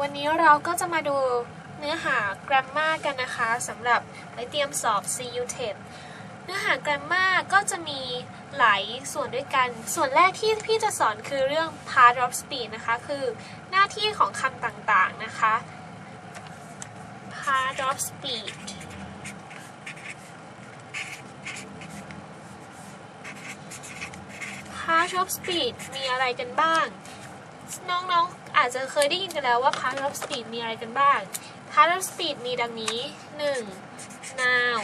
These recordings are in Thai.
วันนี้เราก็จะมาดูเนื้อหา grammar กันนะคะสำหรับไว้เตรียมสอบ CU TET เนื้อหา grammar ก็จะมีหลายส่วนด้วยกัน ส่วนแรกที่พี่จะสอนคือเรื่อง part of speech นะคะ คือหน้าที่ของคำต่างๆนะคะ part of speech part of speech มีอะไรกันบ้าง น้องๆ อาจจะเคยได้ยินกันแล้วว่า part of speech มีอะไรกันบ้าง part of speech มีดังนี้ 1. noun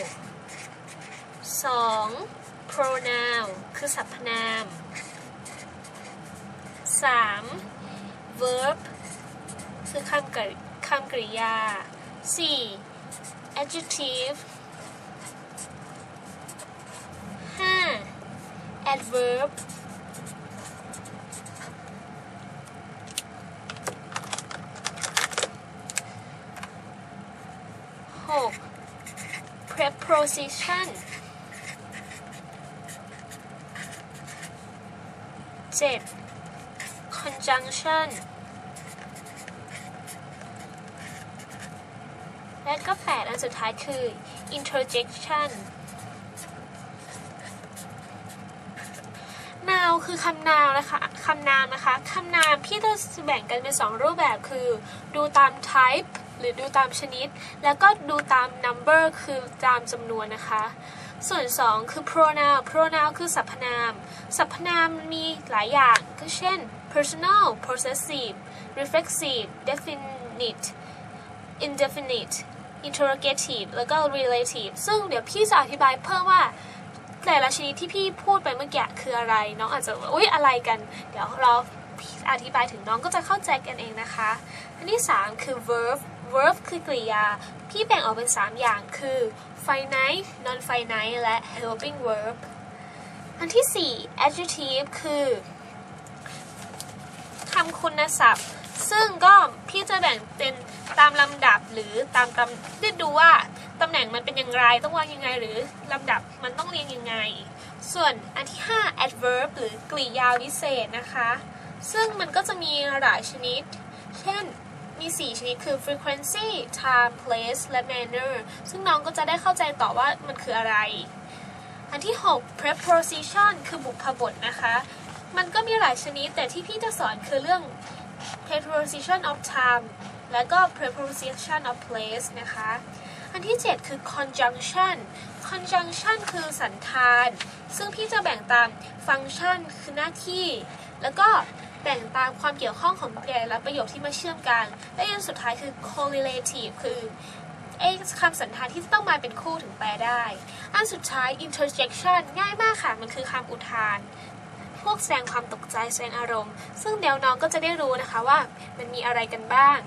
2. pronoun คือสรรพนาม 3. verb คือคำกริคำกริยา 4. adjective 5. adverb 6. preposition 7. conjunction และก็ 8 อันสุดท้ายคือ interjection noun คือคำนามนะคะคำนามนะคะคำนามพี่จะแบ่งกันเป็น 2 รูปแบบคือ ดูตาม type หรือดูตามชนิด แล้วก็ดูตาม number คือตามจำนวนนะคะ ส่วน 2 คือ pronoun pronoun คือสรรพนาม สรรพนามมีหลายอย่างก็เช่น personal possessive reflexive definite indefinite interrogative แล้วก็ relative ซึ่งเดี๋ยวพี่จะอธิบายเพิ่มว่า แต่ละชนิดที่พี่พูดไปเมื่อกี้คืออะไรน้องอาจจะอุ๊ยอะไรกัน เดี๋ยวเราอธิบายถึงน้องก็จะเข้าใจกันเองนะคะ อันที่ 3 คือ verb verb คือกริยา พี่แบ่งออกเป็น 3 อย่างคือ finite non finite และ helping verb อันที่ 4 adjective คือคำคุณศัพท์ ซึ่งก็พี่จะแบ่งเป็นตามลำดับหรือตามตำเรียกดูว่า ตำแหน่งมันเป็นอย่างไรต้องวางยังไง หรือลำดับมันต้องเรียงยังไง ส่วนอันที่ 5 adverb หรือกริยาวิเศษนะคะ ซึ่งมันก็จะมีหลายชนิด เช่นมี 4 ชนิดคือ frequency time place และ manner ซึ่งน้องก็จะได้เข้าใจต่อว่ามันคืออะไร อันที่ 6 preposition คือบุพบทนะคะ มันก็มีหลายชนิดแต่ที่พี่จะสอนคือเรื่อง preposition of time แล้วก็ preposition of place นะคะ อันที่ 7 คือ conjunction conjunction คือสันธาน ซึ่งพี่จะแบ่งตามฟังก์ชันคือหน้าที่ แล้วก็แบ่งตามความเกี่ยวข้องของแต่ละประโยคที่มาเชื่อมกัน และอันสุดท้ายคือ correlative คือไอ้คำสันธานที่ต้องมาเป็นคู่ถึงแปลได้ อันสุดท้าย interjection ง่ายมากค่ะ มันคือคำอุทาน พวกแสดงความตกใจแสดงอารมณ์ ซึ่งเดี๋ยวน้องก็จะได้รู้นะคะว่ามันมีอะไรกันบ้าง